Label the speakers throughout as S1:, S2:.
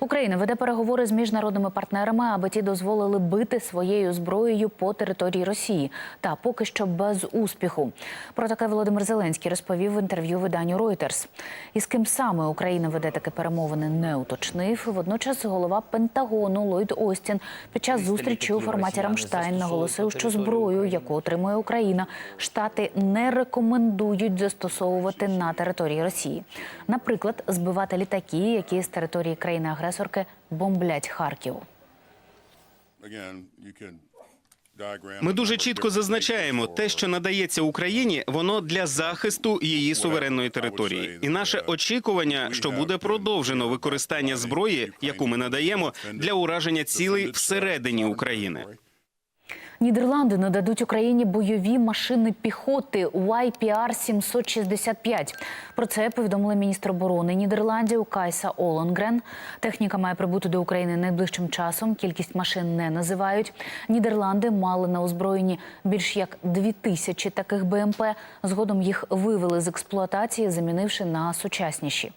S1: Україна веде переговори з міжнародними партнерами, аби ті дозволили бити своєю зброєю по території Росії. Та поки що без успіху. Про таке Володимир Зеленський розповів в інтерв'ю виданню Reuters. І з ким саме Україна веде такі перемовини, не уточнив. Водночас голова Пентагону Ллойд Остін під час зустрічі у форматі Рамштайн наголосив, що зброю, яку отримує Україна, штати не рекомендують застосовувати на території Росії. Наприклад, збивати літаки, які з території країни-агресорки бомблять Харків.
S2: Ми дуже чітко зазначаємо, те, що надається Україні, воно для захисту її суверенної території. І наше очікування, що буде продовжено використання зброї, яку ми надаємо, для ураження цілей всередині України.
S1: Нідерланди нададуть Україні бойові машини піхоти YPR-765. Про це повідомили міністр оборони Нідерландів Кайса Олонгрен. Техніка має прибути до України найближчим часом. Кількість машин не називають. Нідерланди мали на озброєнні більш як дві тисячі таких БМП. Згодом їх вивели з експлуатації, замінивши на сучасніші.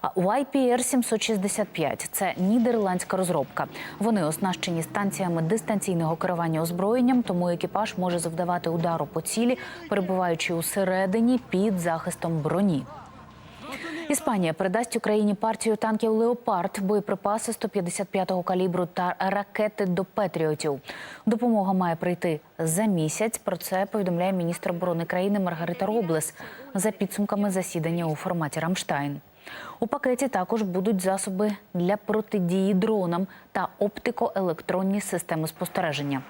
S1: А YPR-765 – це нідерландська розробка. Вони оснащені станціями дистанційного керування озброєнням, тому екіпаж може завдавати удару по цілі, перебуваючи усередині під захистом броні. Іспанія передасть Україні партію танків Леопард, боєприпаси 155-го калібру та ракети до Петріотів. Допомога має прийти за місяць. Про це повідомляє міністр оборони країни Маргарита Роблес за підсумками засідання у форматі Рамштайн. У пакеті також будуть засоби для протидії дронам та оптико-електронні системи спостереження.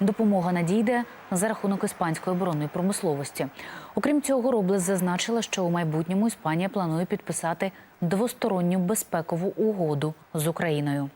S1: Допомога надійде за рахунок іспанської оборонної промисловості. Окрім цього, Роблес зазначила, що у майбутньому Іспанія планує підписати двосторонню безпекову угоду з Україною.